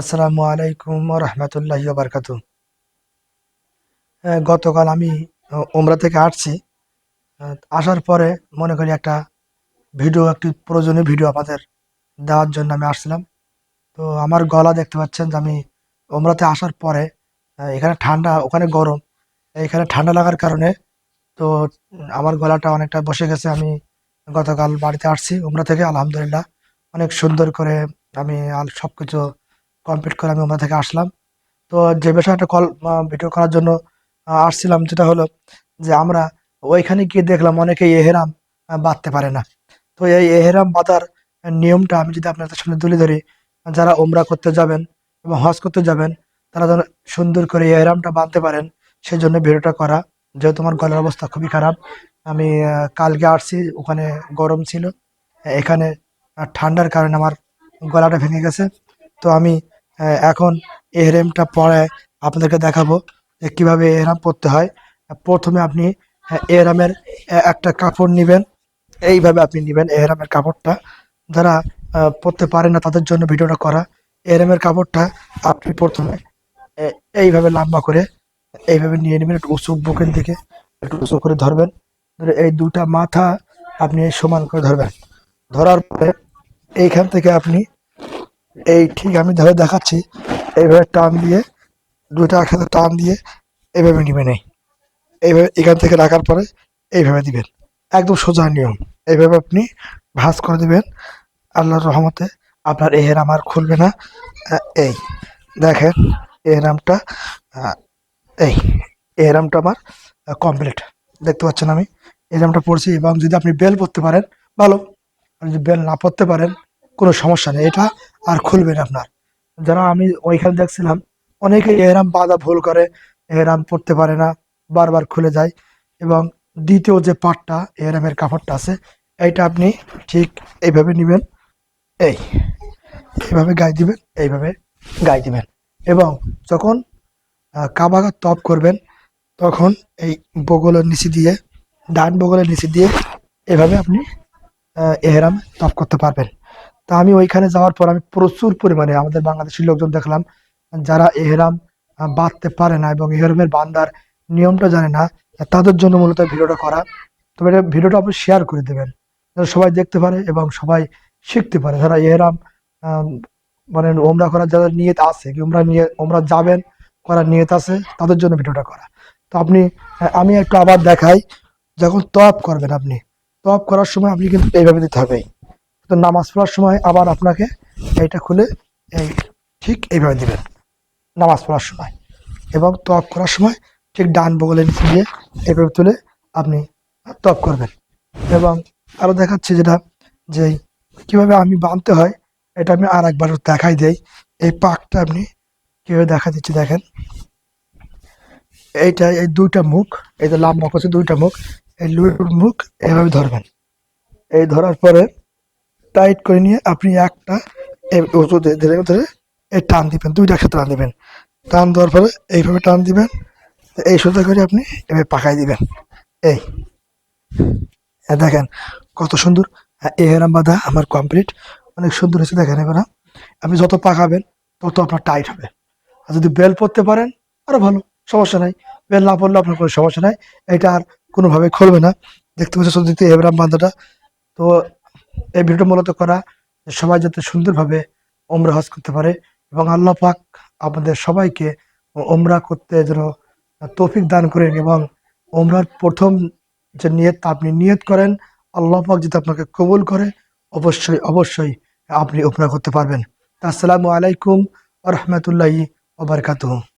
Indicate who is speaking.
Speaker 1: আসসালামু আলাইকুম রহমতুল্লাহ বারকাত গতকাল আমি ওমরা থেকে আসছি। আসার পরে মনে করি একটা ভিডিও, একটি প্রয়োজনীয় ভিডিও আমাদের দেওয়ার জন্য আমি আসছিলাম। তো আমার গলা দেখতে পাচ্ছেন যে আমি ওমরাতে আসার পরে এখানে ঠান্ডা, ওখানে গরম, এখানে ঠান্ডা লাগার কারণে তো আমার গলাটা অনেকটা বসে গেছে। আমি গতকাল বাড়িতে আসছি ওমরা থেকে, আলহামদুলিল্লাহ। অনেক সুন্দর করে আমি সব কিছু কমপ্লিট করে আমি ওমরা থেকে আসলাম। তো যে বিষয়টা কল ভিডিও করার জন্য আসছিলাম যেটা হলো যে আমরা ওইখানে গিয়ে দেখলাম অনেকে এহেরাম বাঁধতে পারে না। তো এই এহেরাম বাঁধার নিয়মটা আমি যদি আপনাদের সামনে তুলে ধরি, যারা ওমরা করতে যাবেন এবং হজ করতে যাবেন, তারা যেন সুন্দর করে এহেরামটা বাঁধতে পারেন সেই জন্য ভিডিওটা করা। যেহেতু আমার গলার অবস্থা খুবই খারাপ, আমি কালকে আসছি, ওখানে গরম ছিল, এখানে ঠান্ডার কারণে আমার গলাটা ভেঙে গেছে। তো আমি এখন এহরেমটা পরে আপনাদেরকে দেখাবো যে কীভাবে এহরাম পরতে হয়। প্রথমে আপনি আহ, এহরামের একটা কাপড় নেবেন। এইভাবে আপনি নেবেন এহরামের কাপড়টা। যারা পরতে পারে না তাদের জন্য ভিডিওটা করা। এহরামের কাপড়টা আপনি প্রথমে এইভাবে লম্বা করে এইভাবে নিয়ে নেবেন। একটু উঁচু বুকের দিকে একটু উঁচু করে ধরবেন। ধরে এই দুটা মাথা আপনি সমান করে ধরবেন। ধরার পরে এইখান থেকে আপনি এই ঠিক আমি ধরে দেখাচ্ছি, এইভাবে টান দিয়ে, দুইটা একসাথে টান দিয়ে এইভাবে নেবেন এই এইভাবে এখান থেকে রাখার পরে এইভাবে দিবেন। একদম সোজা নিয়ম। এইভাবে আপনি ভাঁজ করে দিবেন। আল্লাহর রহমতে আপনার এহেরাম আর খুলবে না। এই দেখেন, এহেরামটা এই এহেরামটা আমার কমপ্লিট দেখতে পাচ্ছেন আমি? এহেরামটা পড়ছি এবং যদি আপনি বেল পড়তে পারেন, ভালো। যদি বেল না পড়তে পারেন কোনো সমস্যা নেই, এটা আর খুলবে না আপনার। যারা আমি ওইখানে দেখছিলাম অনেকে এহরাম বাঁধা ভুল করে এহরাম পড়তে পারে না, বারবার খুলে যায়। এবং দ্বিতীয় যে পাটটা এহরামের কাপড়টা আছে, এইটা আপনি ঠিক এইভাবে নেবেন, এই, এইভাবে গায়ে দিবেন, এইভাবে গায়ে দিবেন। এবং যখন কাবাগা তপ করবেন, তখন এই বগলের নিচে দিয়ে, ডান বগলের নিচে দিয়ে, এভাবে আপনি এহরাম তপ করতে পারবেন। তা আমি ওইখানে যাওয়ার পর আমি প্রচুর পরিমাণে আমাদের বাংলাদেশি লোকজন দেখলাম, যারা এহরাম বাঁধতে পারে না এবং এহরামের বান্দার নিয়মটা জানে না, তাদের জন্য মূলত ভিডিওটা করা। তবে এটা ভিডিওটা আপনি শেয়ার করে দেবেন, যাতে সবাই দেখতে পারে এবং সবাই শিখতে পারে। যারা এহরাম মানে ওমরা করার যাদের নিয়ত আছে, কি ওমরা নিয়ে, ওমরা যাবেন, করার নিয়ত আছে, তাদের জন্য ভিডিওটা করা। তো আপনি, আমি একটু আবার দেখাই, যখন তপ করবেন আপনি তপ করার সময় আপনি কিন্তু এইভাবে দিতে হবে। তো নামাজ পড়ার সময় আবার আপনাকে এইটা খুলে এই ঠিক এইভাবে দিবেন। নামাজ পড়ার সময় এবং তপ করার সময় ঠিক ডান বগলে নিচে দিয়ে এইভাবে তুলে আপনি তপ করবেন। এবং আরও দেখাচ্ছি যেটা, যে কীভাবে আমি বাঁধতে হয়, এটা আমি আর একবার দেখাই দেই। এই পাকটা আপনি কীভাবে দেখা দিচ্ছি দেখেন। এইটা এই দুইটা মুখ, এই যে লাম্বা করছে দুইটা মুখ, এই দুইটার মুখ এইভাবে ধরবেন। এই ধরার পরে টাইট করে নিয়ে আপনি একটা ধীরে ধীরে এই টান দিবেন, দুইটা একসাথে টান দিবেন। টান দেওয়ার পরে এইভাবে টান দিবেন, এই সোজা করে আপনি এভাবে পাকাই দিবেন। এই। দেখেন কত সুন্দর এহেরাম বাঁধা আমার কমপ্লিট অনেক সুন্দর হয়েছে দেখেন এবার আপনি যত পাকাবেন, তত আপনার টাইট হবে। আর যদি বেল পড়তে পারেন আরও ভালো, সমস্যা নাই। বেল না পড়লে আপনার কোনো সমস্যা নাই। এটা আর কোনোভাবে খুলবে না। দেখতে পাচ্ছি শুধু এহেরাম বাঁধাটা তো এই ভিডিওটা মূলত করা সবাই যাতে সুন্দরভাবে ওমরা হজ করতে পারে এবং আল্লাহ পাক আমাদের সবাইকে ওমরা করতে যেন তৌফিক দান করেন এবং ওমরার প্রথম যে নিয়ত আপনি নিয়ত করেন, আল্লাহ পাক যদি আপনাকে কবুল করে, অবশ্যই অবশ্যই আপনি ওমরা করতে পারবেন। আসসালামু আলাইকুম রহমতুল্লাহি ওবরকাতুহ